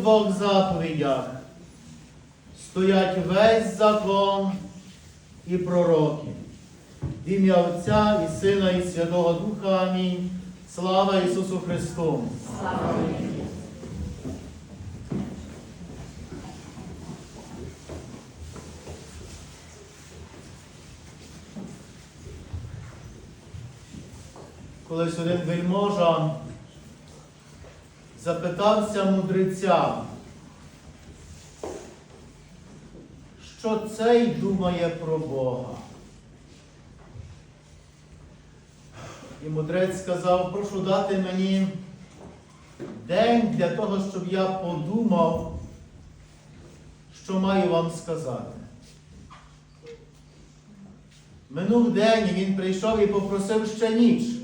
двох заповідях стоять весь закон і пророки. В ім'я Отця і Сина, і Святого Духа. Амінь. Слава Ісусу Христу! Колись один вельможа запитався мудреця, що цей думає про Бога. І мудрець сказав, прошу дати мені день для того, щоб я подумав, що маю вам сказати. Минув день, і він прийшов і попросив ще ніч.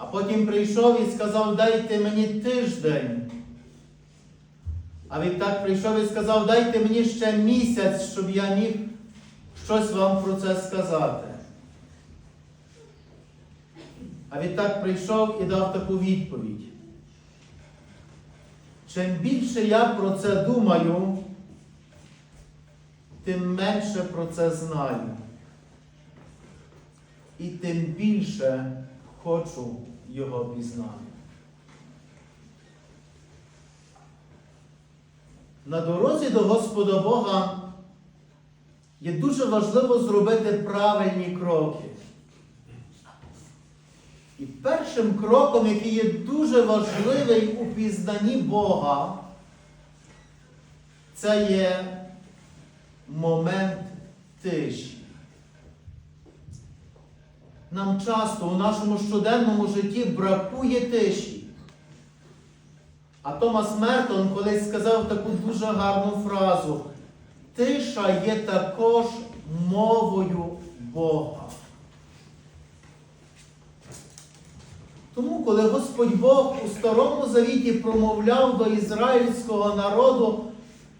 А потім прийшов і сказав, дайте мені тиждень. А відтак прийшов і сказав, дайте мені ще місяць, щоб я міг щось вам про це сказати. А відтак прийшов і дав таку відповідь. Чим більше я про це думаю, тим менше про це знаю. І тим більше хочу його пізнати. На дорозі до Господа Бога є дуже важливо зробити правильні кроки. І першим кроком, який є дуже важливий у пізнанні Бога, це є момент тиші. Нам часто у нашому щоденному житті бракує тиші. А Томас Мертон колись сказав таку дуже гарну фразу. Тиша є також мовою Бога. Тому, коли Господь Бог у Старому Завіті промовляв до ізраїльського народу,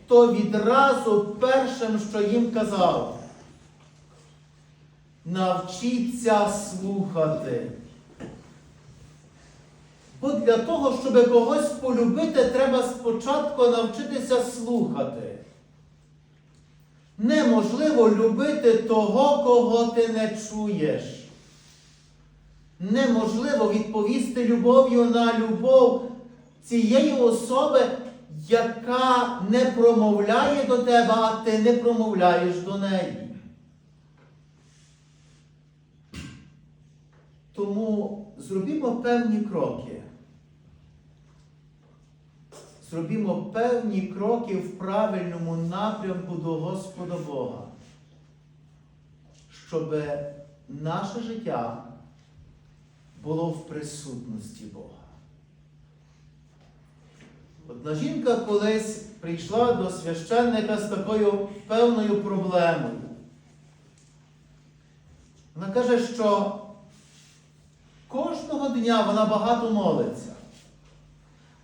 то відразу першим, що їм казав, навчіться слухати. Бо для того, щоб когось полюбити, треба спочатку навчитися слухати. Неможливо любити того, кого ти не чуєш. Неможливо відповісти любов'ю на любов цієї особи, яка не промовляє до тебе, а ти не промовляєш до неї. Тому зробімо певні кроки. Зробімо певні кроки в правильному напрямку до Господа Бога, щоб наше життя було в присутності Бога. Одна жінка колись прийшла до священника з такою певною проблемою. Вона каже, що кожного дня вона багато молиться.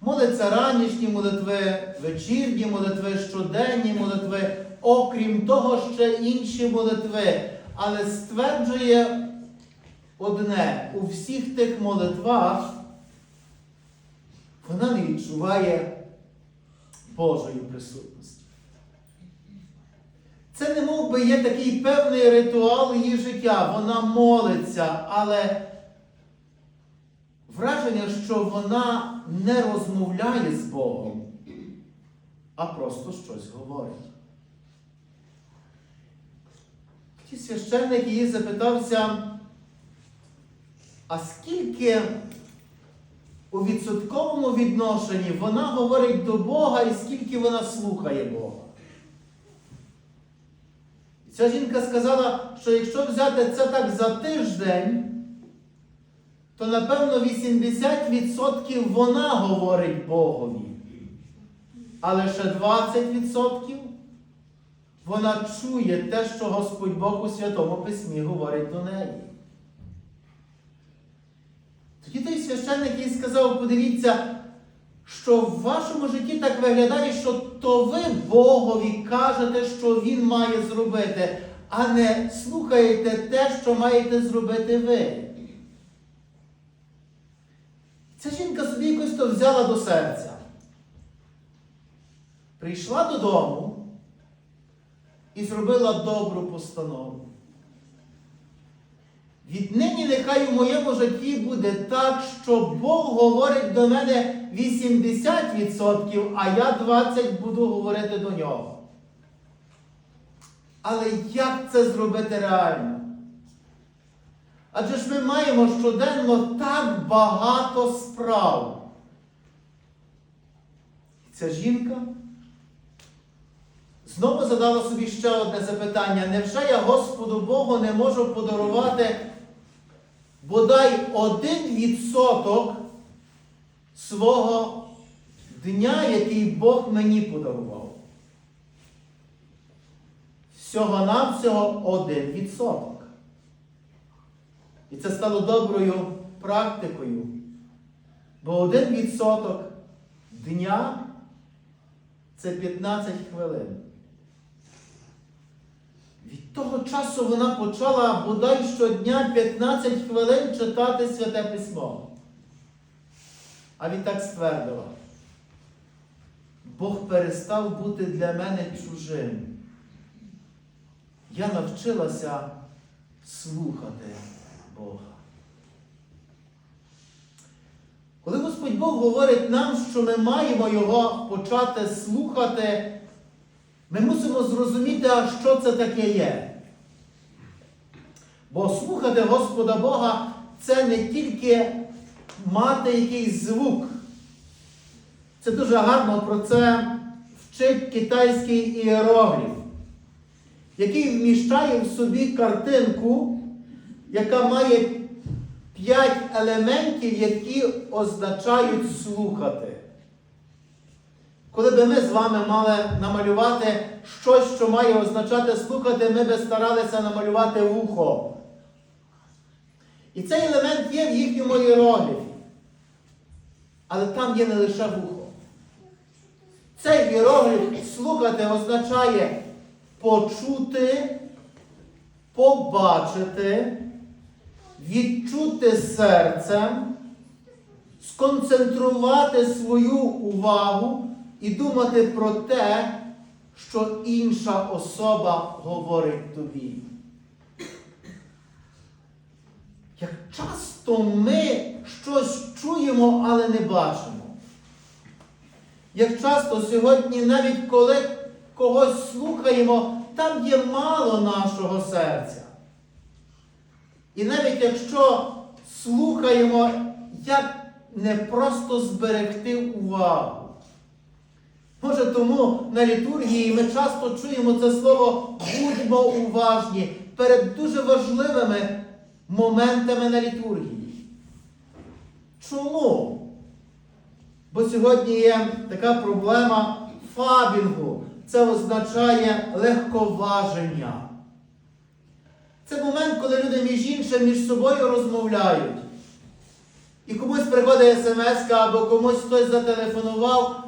Молиться ранішні молитви, вечірні молитви, щоденні молитви, окрім того, ще інші молитви. Але стверджує одне, у всіх тих молитвах вона не відчуває Божої присутності. Це не мов би є такий певний ритуал її життя. Вона молиться, але враження, що вона не розмовляє з Богом, а просто щось говорить. Ті священник її запитався, а скільки у відсотковому відношенні вона говорить до Бога і скільки вона слухає Бога? І ця жінка сказала, що якщо взяти це так за тиждень, то напевно 80% вона говорить Богові. А лише 20% вона чує те, що Господь Бог у Святому Письмі говорить до неї. Тоді той священник їй сказав, подивіться, що в вашому житті так виглядає, що то ви Богові кажете, що Він має зробити, а не слухаєте те, що маєте зробити ви. Ця жінка собі якось то взяла до серця. прийшла додому і зробила добру постанову. Віднині нехай у моєму житті буде так, що Бог говорить до мене 80%, а я 20% буду говорити до нього. Але як це зробити реально? Адже ж ми маємо щоденно так багато справ. Ця жінка знову задала собі ще одне запитання. Невже я Господу Богу не можу подарувати бодай один відсоток свого дня, який Бог мені подарував? Всього-навсього один відсоток. І це стало доброю практикою. Бо один відсоток дня це 15 хвилин. Від того часу вона почала бодай щодня 15 хвилин читати Святе Письмо. А відтак ствердила. Бог перестав бути для мене чужим. Я навчилася слухати Бога. Коли Господь Бог говорить нам, що ми маємо Його почати слухати, ми мусимо зрозуміти, що це таке є. Бо слухати Господа Бога це не тільки мати якийсь звук. Це дуже гарно про це вчить китайський іерогліф, який вміщає в собі картинку, яка має п'ять елементів, які означають слухати. Коли би ми з вами мали намалювати щось, що має означати слухати, ми би старалися намалювати вухо. І цей елемент є в їхньому іерогліфі. Але там є не лише вухо. Цей іерогліф слухати означає почути, побачити, відчути серцем, сконцентрувати свою увагу і думати про те, що інша особа говорить тобі. Як часто ми щось чуємо, але не бачимо. Як часто сьогодні, навіть коли когось слухаємо, там є мало нашого серця. І навіть якщо слухаємо, як не просто зберегти увагу. Може, тому на літургії ми часто чуємо це слово будьмо уважні перед дуже важливими моментами на літургії. Чому? Бо сьогодні є така проблема фабінгу. Це означає легковаження. Це момент, коли люди між іншим між собою розмовляють. І комусь приходить смс або комусь хтось зателефонував.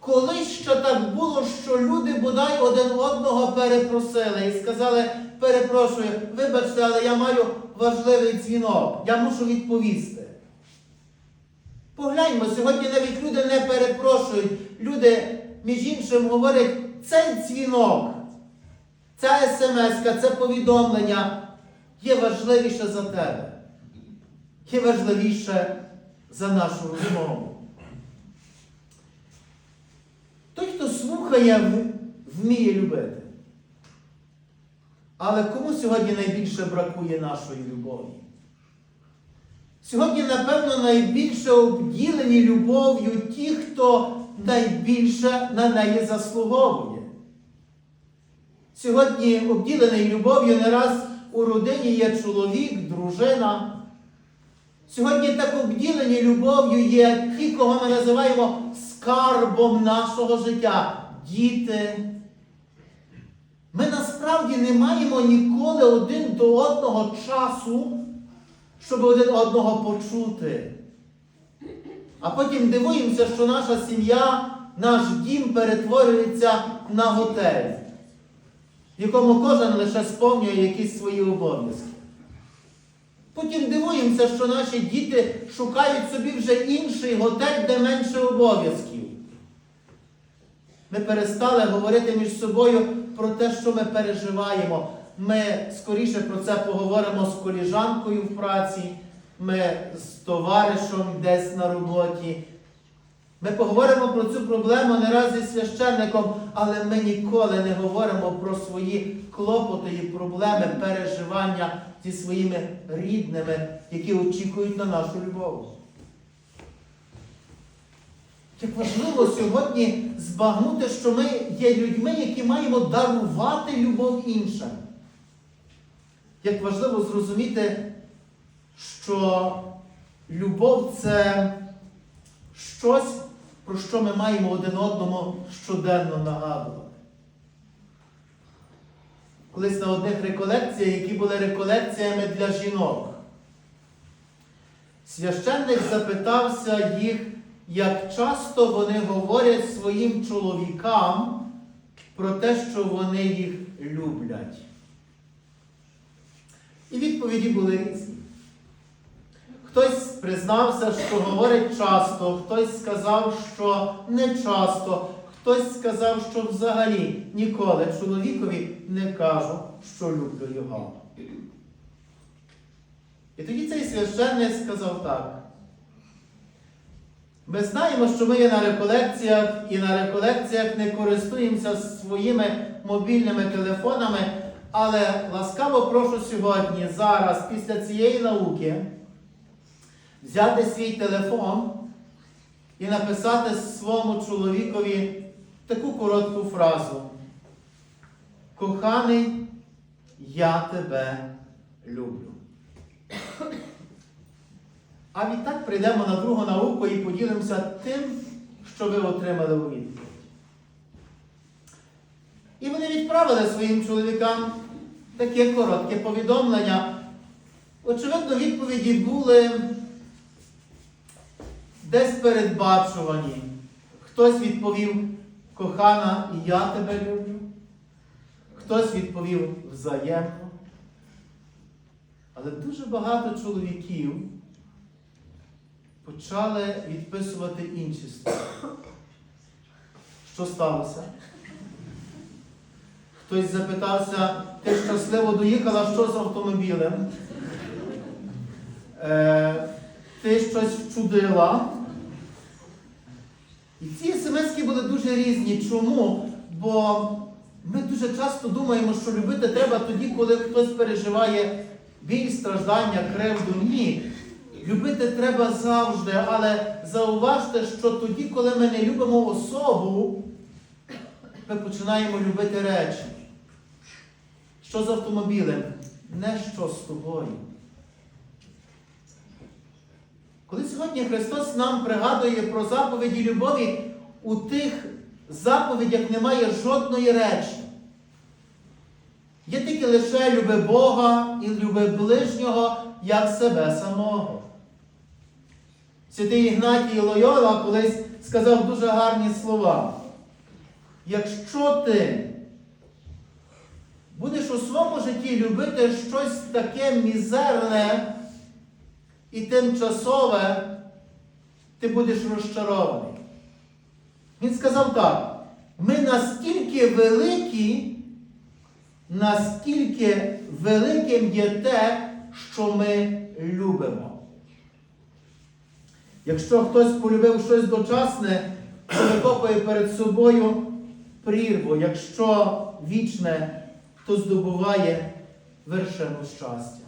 Колись ще так було, що люди бодай один одного перепросили і сказали, перепрошую, вибачте, але я маю важливий дзвінок, я мушу відповісти. Погляньмо, сьогодні навіть люди не перепрошують. Люди, між іншим, говорять, цей дзвінок, ця смс, це повідомлення є важливіше за тебе. Є важливіше за нашу розмову. Той, хто слухає, вміє любити. Але кому сьогодні найбільше бракує нашої любові? Сьогодні, напевно, найбільше обділені любов'ю ті, хто найбільше на неї заслуговує. Сьогодні обділений любов'ю не раз у родині є чоловік, дружина. Сьогодні так обділені любов'ю є ті, кого ми називаємо скарбом нашого життя діти. Ми насправді не маємо ніколи один до одного часу, щоб один одного почути. А потім дивуємося, що наша сім'я, наш дім перетворюється на готель, в якому кожен лише сповнює якісь свої обов'язки. Потім дивуємося, що наші діти шукають собі вже інший готель, де менше обов'язків. Ми перестали говорити між собою про те, що ми переживаємо. Ми скоріше про це поговоримо з коліжанкою в праці, ми з товаришем десь на роботі. Ми поговоримо про цю проблему не раз зі священником, але ми ніколи не говоримо про свої клопоти і проблеми переживання зі своїми рідними, які очікують на нашу любов. Як важливо сьогодні збагнути, що ми є людьми, які маємо дарувати любов іншим. Як важливо зрозуміти, що любов це щось, про що ми маємо один одному щоденно нагадувати. Колись на одних реколекціях, які були реколекціями для жінок, священник запитався їх, як часто вони говорять своїм чоловікам про те, що вони їх люблять. І відповіді були різні. Хтось признався, що говорить часто, хтось сказав, що не часто, хтось сказав, що взагалі ніколи чоловікові не кажу, що люблю його. І тоді цей священник сказав так. Ми знаємо, що ми є на реколекціях і на реколекціях не користуємося своїми мобільними телефонами, але ласкаво прошу сьогодні, зараз, після цієї науки, взяти свій телефон і написати своєму чоловікові таку коротку фразу. Коханий, я тебе люблю. А відтак прийдемо на другу науку і поділимося тим, що ви отримали у відповідь. І вони відправили своїм чоловікам таке коротке повідомлення. Очевидно, відповіді були десь передбачувані. Хтось відповів, кохана, і я тебе люблю. Хтось відповів взаємно. Але дуже багато чоловіків почали відписувати інші слова. Що сталося? Хтось запитався, ти щасливо доїхала, що з автомобілем? Е, ти щось вчудила. І ці смс були дуже різні. Чому? Бо ми дуже часто думаємо, що любити треба тоді, коли хтось переживає біль, страждання, кривду. Ні. Любити треба завжди, але зауважте, що тоді, коли ми не любимо особу, ми починаємо любити речі. Що з автомобілем? Не що з тобою. Коли сьогодні Христос нам пригадує про заповіді любові, у тих заповідях немає жодної речі. Є тільки лише люби Бога і люби ближнього як себе самого. Святий Ігнатій Лойола колись сказав дуже гарні слова. Якщо ти будеш у своєму житті любити щось таке мізерне і тимчасове, ти будеш розчарований. Він сказав так: ми настільки великі, настільки великим є те, що ми любимо. Якщо хтось полюбив щось дочасне, то викопує перед собою прірву. Якщо вічне, то здобуває вершину щастя.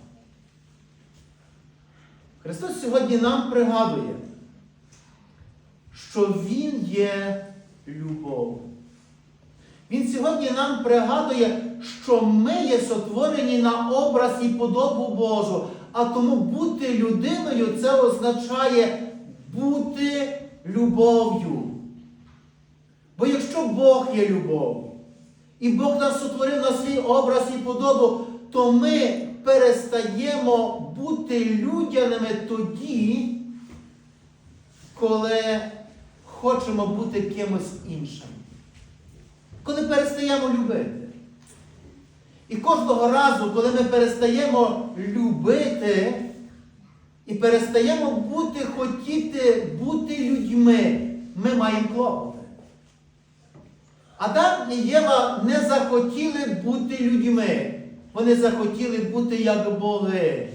Христос сьогодні нам пригадує, що Він є любов. Він сьогодні нам пригадує, що ми є сотворені на образ і подобу Божу. А тому бути людиною це означає бути любов'ю. Бо якщо Бог є любов, і Бог нас сотворив на свій образ і подобу, то ми перестаємо бути людяними тоді, коли хочемо бути кимось іншим. Коли перестаємо любити. І кожного разу, коли ми перестаємо любити і перестаємо бути, хотіти бути людьми, ми маємо клопоти. Адам і Єва не захотіли бути людьми. Вони захотіли бути як боги,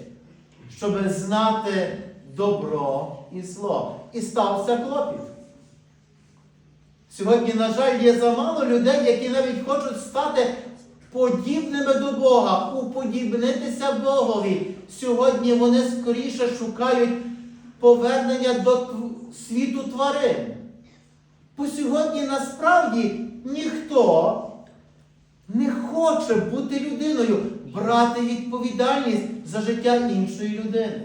щоб знати добро і зло. І стався клопіт. Сьогодні, на жаль, є замало людей, які навіть хочуть стати подібними до Бога, уподібнитися Богові. Сьогодні вони скоріше шукають повернення до світу тварин. Бо сьогодні насправді ніхто не хоче бути людиною, брати відповідальність за життя іншої людини.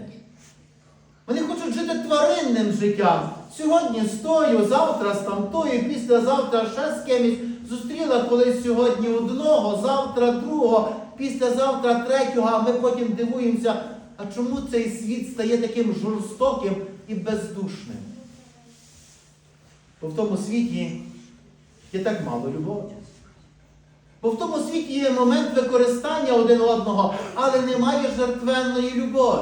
Вони хочуть жити тваринним життям. Сьогодні з тою, завтра з тамтою, післязавтра ще з кимось. Зустріла колись сьогодні одного, завтра другого, післязавтра третього, а ми потім дивуємося, а чому цей світ стає таким жорстоким і бездушним? Бо в тому світі є так мало любові. Бо в тому світі є момент використання один одного, але немає жертвенної любові.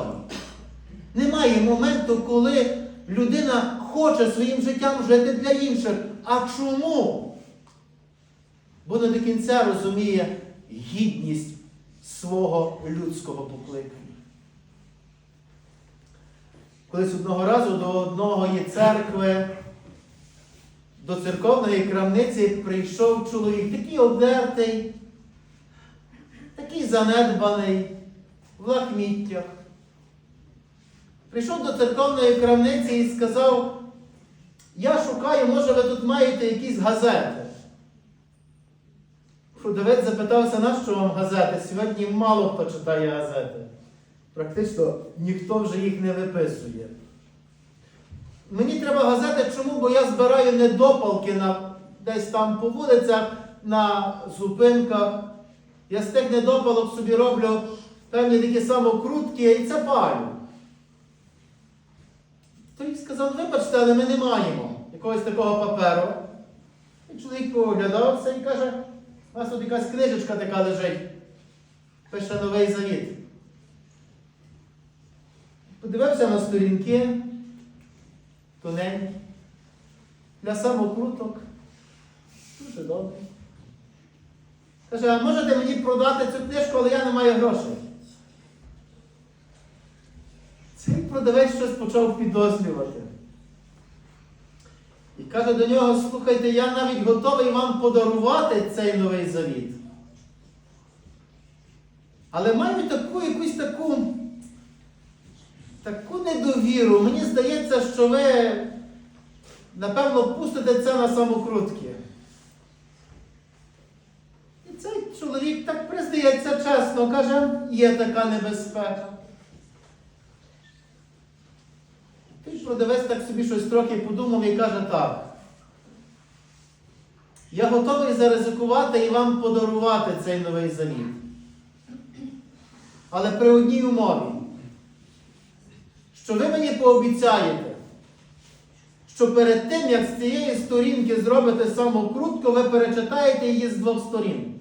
Немає моменту, коли людина хоче своїм життям жити для інших. А чому? Бо не до кінця розуміє гідність свого людського покликання. Колись одного разу до одної церкви, до церковної крамниці прийшов чоловік, такий обдертий, такий занедбаний, в лахміттях. Прийшов до церковної крамниці і сказав, я шукаю, може ви тут маєте якісь газети. Продавець запитався, нащо вам газети? Сьогодні мало хто читає газети. Практично ніхто вже їх не виписує. Мені треба газети, чому? Бо я збираю недопалки на, десь там по вулицях, на зупинках. Я з тих недопалок собі роблю певні такі самокрутки і це палю. Той сказав, вибачте, але ми не маємо якогось такого паперу. І чоловік поглядався і каже, у вас тут якась книжечка така лежить. Пише новий завіт. Подивився на сторінки, тоненькі, для самокруток. Дуже добре. Каже, а можете мені продати цю книжку, але я не маю грошей. Цей продавець щось почав підозрювати. І каже до нього, слухайте, я навіть готовий вам подарувати цей новий завіт. Але маю таку якусь таку, таку недовіру. Мені здається, що ви, напевно, пустите це на самокрутки. І цей чоловік так признається чесно, каже, є така небезпека. Той продавець так собі щось трохи подумав і каже так. Я готовий заризикувати і вам подарувати цей новий завіт. Але при одній умові, що ви мені пообіцяєте, що перед тим, як з цієї сторінки зробите самокрутку, ви перечитаєте її з двох сторін.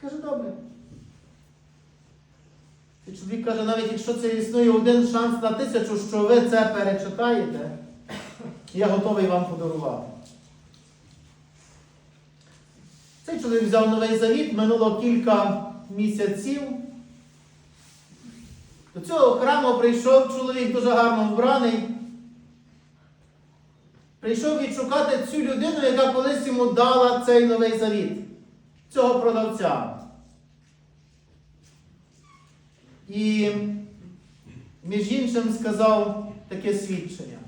Каже, добре. І чоловік каже, навіть якщо це існує один шанс на тисячу, що ви це перечитаєте, я готовий вам подарувати. Цей чоловік взяв новий завіт, минуло кілька місяців. До цього храму прийшов чоловік дуже гарно вбраний. Прийшов відшукати цю людину, яка колись йому дала цей новий завіт, цього продавця. І, між іншим, сказав таке свідчення.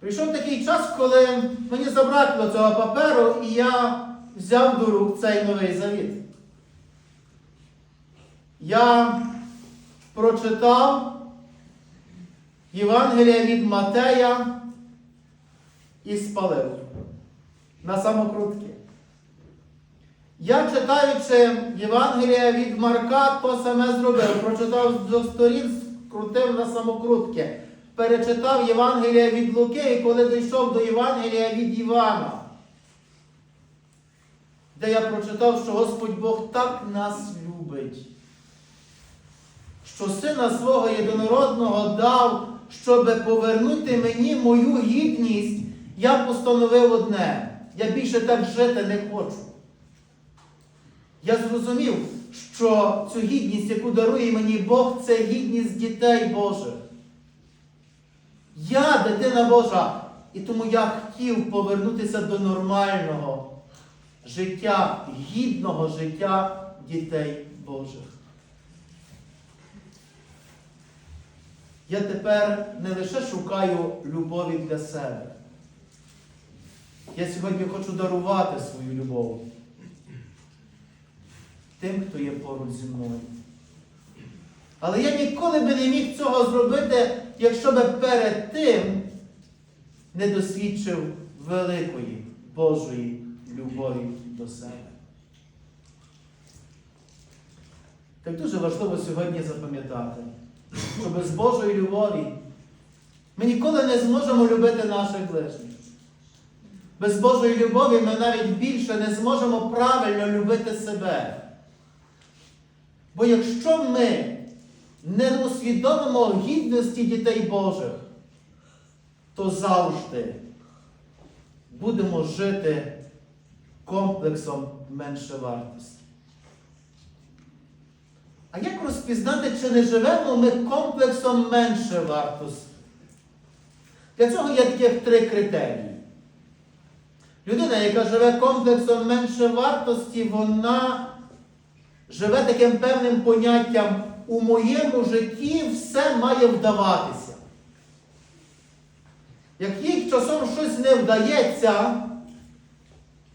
Прийшов такий час, коли мені забракло цього паперу, і я взяв до рук цей новий завіт. Я прочитав Євангелія від Матея і спалив на самокрутки. Я читаючи Євангелія від Марка, то саме зробив. Прочитав до сторін, скрутив на самокрутки. Перечитав Євангелія від Луки, і коли дійшов до Євангелія від Івана, де я прочитав, що Господь Бог так нас любить, що сина свого єдинородного дав, щоб повернути мені мою гідність Я постановив одне. Я більше так жити не хочу. Я зрозумів, що цю гідність, яку дарує мені Бог, це гідність дітей Божих. Я дитина Божа, і тому я хотів повернутися до нормального життя, гідного життя дітей Божих. Я тепер не лише шукаю любові для себе. Я сьогодні хочу дарувати свою любов тим, хто є поруч зі мною. Але я ніколи би не міг цього зробити, якщо би перед тим не досвідчив великої Божої любові до себе. Так дуже важливо сьогодні запам'ятати, що без Божої любові ми ніколи не зможемо любити наших ближніх. Без Божої любові ми навіть більше не зможемо правильно любити себе. Бо якщо ми не усвідомимо гідності дітей Божих, то завжди будемо жити комплексом меншовартості. А як розпізнати, чи не живемо ми комплексом меншовартості? Для цього є таких три критерії. Людина, яка живе комплексом меншовартості, вона живе таким певним поняттям у моєму житті все має вдаватися. Як їй часом щось не вдається,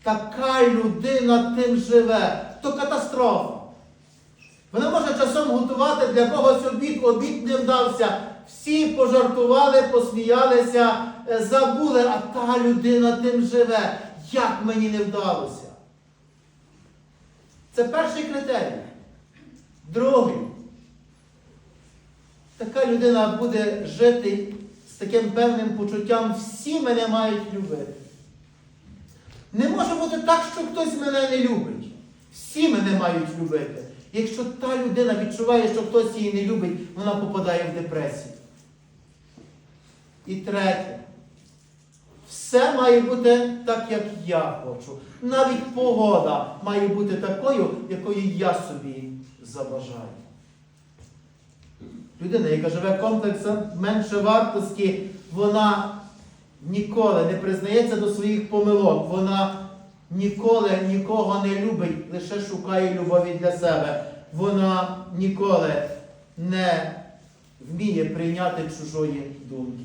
така людина тим живе, то катастрофа. Вона може часом готувати для когось обід, обід не вдався. Всі пожартували, посміялися, е, забули, а та людина тим живе. Як мені не вдалося? Це перший критерій. Другий. Така людина буде жити з таким певним почуттям, всі мене мають любити. Не може бути так, що хтось мене не любить. Всі мене мають любити. Якщо та людина відчуває, що хтось її не любить, вона попадає в депресію. І третє. Все має бути так, як я хочу. Навіть погода має бути такою, якою я собі забажаю. Людина, яка живе комплексом менше вартості, вона ніколи не признається до своїх помилок. Вона ніколи нікого не любить, лише шукає любові для себе. Вона ніколи не вміє прийняти чужої думки.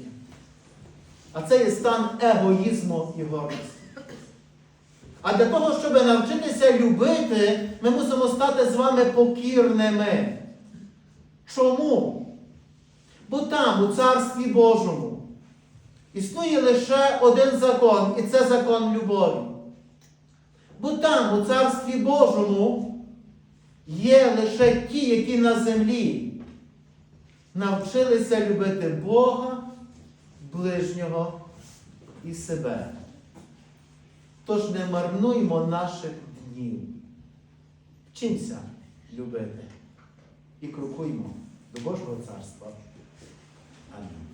А це є стан егоїзму і гордості. А для того, щоб навчитися любити, ми мусимо стати з вами покірними. Чому? Бо там, у Царстві Божому, існує лише один закон, і це закон любові. Бо там, у Царстві Божому, є лише ті, які на землі навчилися любити Бога, ближнього і себе. Тож не марнуймо наших днів. Вчимося любити і крокуймо до Божого царства. Амінь.